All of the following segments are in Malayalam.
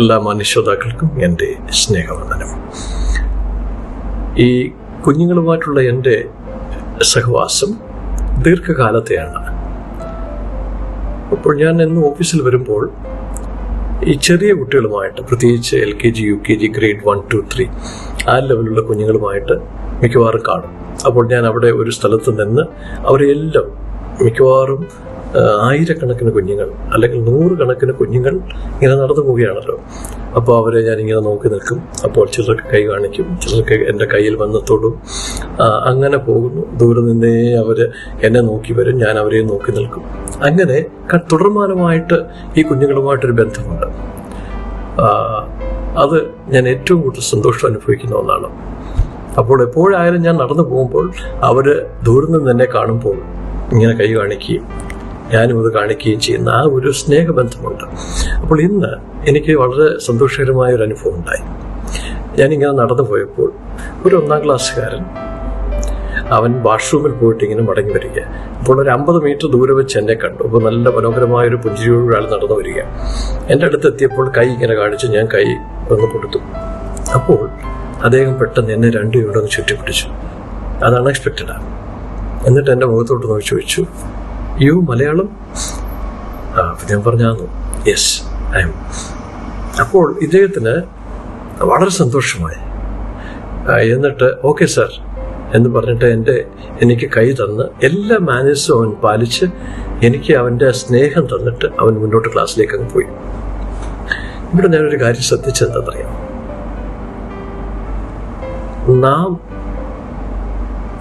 എല്ലാ മാന്യശ്രോതാക്കൾക്കും എന്റെ സ്നേഹവന്ദനം. ഈ കുഞ്ഞുങ്ങളുമായിട്ടുള്ള എന്റെ സഹവാസം ദീർഘകാലത്തെയാണ്. അപ്പോൾ ഞാൻ എന്ന് ഓഫീസിൽ വരുമ്പോൾ ഈ ചെറിയ കുട്ടികളുമായിട്ട് പ്രത്യേകിച്ച് L K G U K G grade one two three ആ ലെവലിലുള്ള കുഞ്ഞുങ്ങളുമായിട്ട് മിക്കവാറും കാണും. അപ്പോൾ ഞാൻ അവിടെ ഒരു സ്ഥലത്ത് നിന്ന് അവരെല്ലാം മിക്കവാറും ആയിരക്കണക്കിന് കുഞ്ഞുങ്ങൾ അല്ലെങ്കിൽ നൂറുകണക്കിന് കുഞ്ഞുങ്ങൾ ഇങ്ങനെ നടന്നു പോവുകയാണല്ലോ അപ്പോൾ അവരെ ഞാനിങ്ങനെ നോക്കി നിൽക്കും. അപ്പോൾ ചിലർക്ക് കൈ കാണിക്കും. ചിലർക്ക് എന്റെ കയ്യിൽ വന്ന് തൊടും. അങ്ങനെ പോകുന്നു. ദൂരെ നിന്നേ അവർ എന്നെ നോക്കി വരും. ഞാൻ അവരെ നോക്കി നിൽക്കും. അങ്ങനെ തുടർമാനമായിട്ട് ഈ കുഞ്ഞുങ്ങളുമായിട്ടൊരു ബന്ധമുണ്ട്. അത് ഞാൻ ഏറ്റവും കൂടുതൽ സന്തോഷം അനുഭവിക്കുന്ന ഒന്നാണ്. അപ്പോൾ എപ്പോഴായാലും ഞാൻ നടന്നു പോകുമ്പോൾ അവർ ദൂരെ നിന്ന് എന്നെ കാണുമ്പോൾ ഇങ്ങനെ കൈ കാണിക്കുകയും ഞാനും അത് കാണിക്കുകയും ചെയ്യുന്ന ആ ഒരു സ്നേഹബന്ധമുണ്ട്. അപ്പോൾ ഇന്ന് എനിക്ക് വളരെ സന്തോഷകരമായ ഒരു അനുഭവം ഉണ്ടായി. ഞാനിങ്ങനെ നടന്നു പോയപ്പോൾ ഒരു ഒന്നാം ക്ലാസ്സുകാരൻ അവൻ വാഷ്റൂമിൽ പോയിട്ട് ഇങ്ങനെ മടങ്ങി വരിക അപ്പോൾ ഒരു അമ്പത് മീറ്റർ ദൂരെ വെച്ച് എന്നെ കണ്ടു. അപ്പോൾ നല്ല മനോഹരമായ ഒരു പുഞ്ചിരിയോട് ഒരാൾ നടന്നു വരിക എന്റെ അടുത്ത് എത്തിയപ്പോൾ കൈ ഇങ്ങനെ കാണിച്ച് ഞാൻ കൈ ഒന്ന് കൊടുത്തു അപ്പോൾ അദ്ദേഹം പെട്ടെന്ന് എന്നെ രണ്ടു ഇവിടെ ചുറ്റിപ്പിടിച്ചു. അത് അൺഎക്സ്പെക്റ്റഡാണ് എന്നിട്ട് എന്റെ മുഖത്തോട്ട് നോക്കി ചോദിച്ചു യു മലയാളം. ആ ഞാൻ പറഞ്ഞു യെസ് ഐ എം അപ്പോൾ ഇദ്ദേഹത്തിന് വളരെ സന്തോഷമായി. എന്നിട്ട് ഓക്കെ സാർ എന്ന് പറഞ്ഞിട്ട് എന്റെ എനിക്ക് കൈ തന്ന് എല്ലാ മാനേഴ്സും അവൻ പാലിച്ച് എനിക്ക് അവന്റെ സ്നേഹം തന്നിട്ട് അവൻ മുന്നോട്ട് ക്ലാസ്സിലേക്ക് അങ്ങ് പോയി. ഇവിടെ ഞാനൊരു കാര്യം ശ്രദ്ധിച്ചെന്താണെന്നറിയാം നാം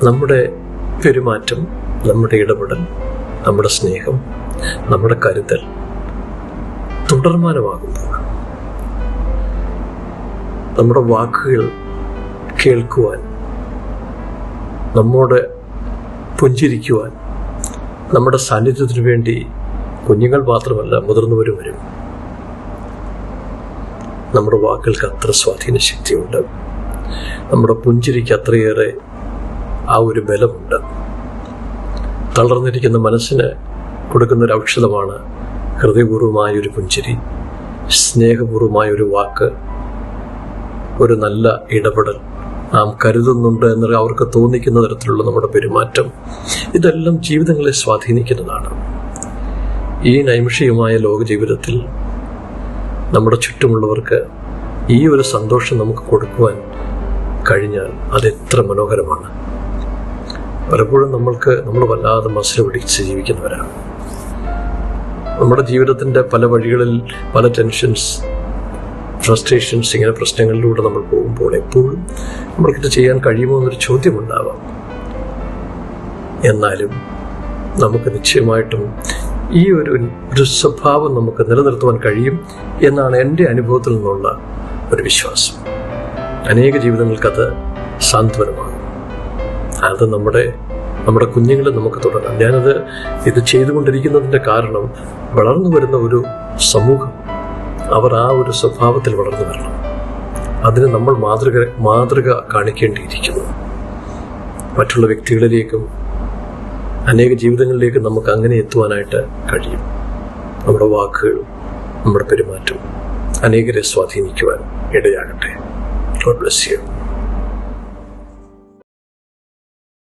നമ്മുടെ പെരുമാറ്റം നമ്മുടെ ഇടപെടൽ നമ്മുടെ സ്നേഹം നമ്മുടെ കരുതൽ തുടർമാനമാകുമ്പോൾ നമ്മുടെ വാക്കുകൾ കേൾക്കുവാൻ നമ്മോട് പുഞ്ചിരിക്കുവാൻ നമ്മുടെ സാന്നിധ്യത്തിനു വേണ്ടി കുഞ്ഞുങ്ങൾ മാത്രമല്ല മുതിർന്നവരും വരും. നമ്മുടെ വാക്കുകൾക്ക് അത്ര സ്വാധീന ശക്തിയുണ്ട്. നമ്മുടെ പുഞ്ചിരിക്ക് അത്രയേറെ ആ ഒരു ബലമുണ്ട്. തളർന്നിരിക്കുന്ന മനസ്സിന് കൊടുക്കുന്ന ഒരു ഔഷധമാണ് ഹൃദയപൂർവമായ ഒരു പുഞ്ചിരി സ്നേഹപൂർവമായ ഒരു വാക്ക് ഒരു നല്ല ഇടപെടൽ നാം കരുതുന്നുണ്ട് എന്ന് അവർക്ക് തോന്നിക്കുന്ന തരത്തിലുള്ള നമ്മുടെ പെരുമാറ്റം ഇതെല്ലാം ജീവിതങ്ങളെ സ്വാധീനിക്കുന്നതാണ്. ഈ നൈമിഷികമായ ലോക ജീവിതത്തിൽ നമ്മുടെ ചുറ്റുമുള്ളവർക്ക് ഈ ഒരു സന്തോഷം നമുക്ക് കൊടുക്കുവാൻ കഴിഞ്ഞാൽ അത് എത്ര മനോഹരമാണ്. പലപ്പോഴും നമ്മൾക്ക് നമ്മൾ വല്ലാതെ മസിൽ പിടിച്ച് ജീവിക്കുന്നവരാണ്. നമ്മുടെ ജീവിതത്തിന്റെ പല വഴികളിൽ പല ടെൻഷൻസ് ഫ്രസ്ട്രേഷൻസ് ഇങ്ങനെ പ്രശ്നങ്ങളിലൂടെ നമ്മൾ പോകുമ്പോൾ എപ്പോഴും നമ്മൾക്കിത് ചെയ്യാൻ കഴിയുമോ എന്നൊരു ചോദ്യം ചോദ്യമുണ്ടാവാം. എന്നാലും നമുക്ക് നിശ്ചയമായിട്ടും ഈ ഒരു ഒരു സ്വഭാവം നമുക്ക് നിലനിർത്തുവാൻ കഴിയും എന്നാണ് എന്റെ അനുഭവത്തിൽ നിന്നുള്ള ഒരു വിശ്വാസം. അനേക ജീവിതങ്ങൾക്കത് സാന്ത്വനമാകും. അത് നമ്മുടെ നമ്മുടെ കുഞ്ഞുങ്ങളെ നമുക്ക് തുടരാം. ഞാനത് ഇത് ചെയ്തുകൊണ്ടിരിക്കുന്നതിന്റെ കാരണം വളർന്നു വരുന്ന ഒരു സമൂഹം അവർ ആ ഒരു സ്വഭാവത്തിൽ വളർന്നു വരണം. അതിന് നമ്മൾ മാതൃക മാതൃക കാണിക്കേണ്ടിയിരിക്കുന്നു. മറ്റുള്ള വ്യക്തികളിലേക്കും അനേക ജീവിതങ്ങളിലേക്കും നമുക്ക് അങ്ങനെ എത്തുവാനായിട്ട് കഴിയും. നമ്മുടെ വാക്കുകൾ നമ്മുടെ പെരുമാറ്റം അനേകരെ സ്വാധീനിക്കുവാൻ ഇടയാകട്ടെ. God bless you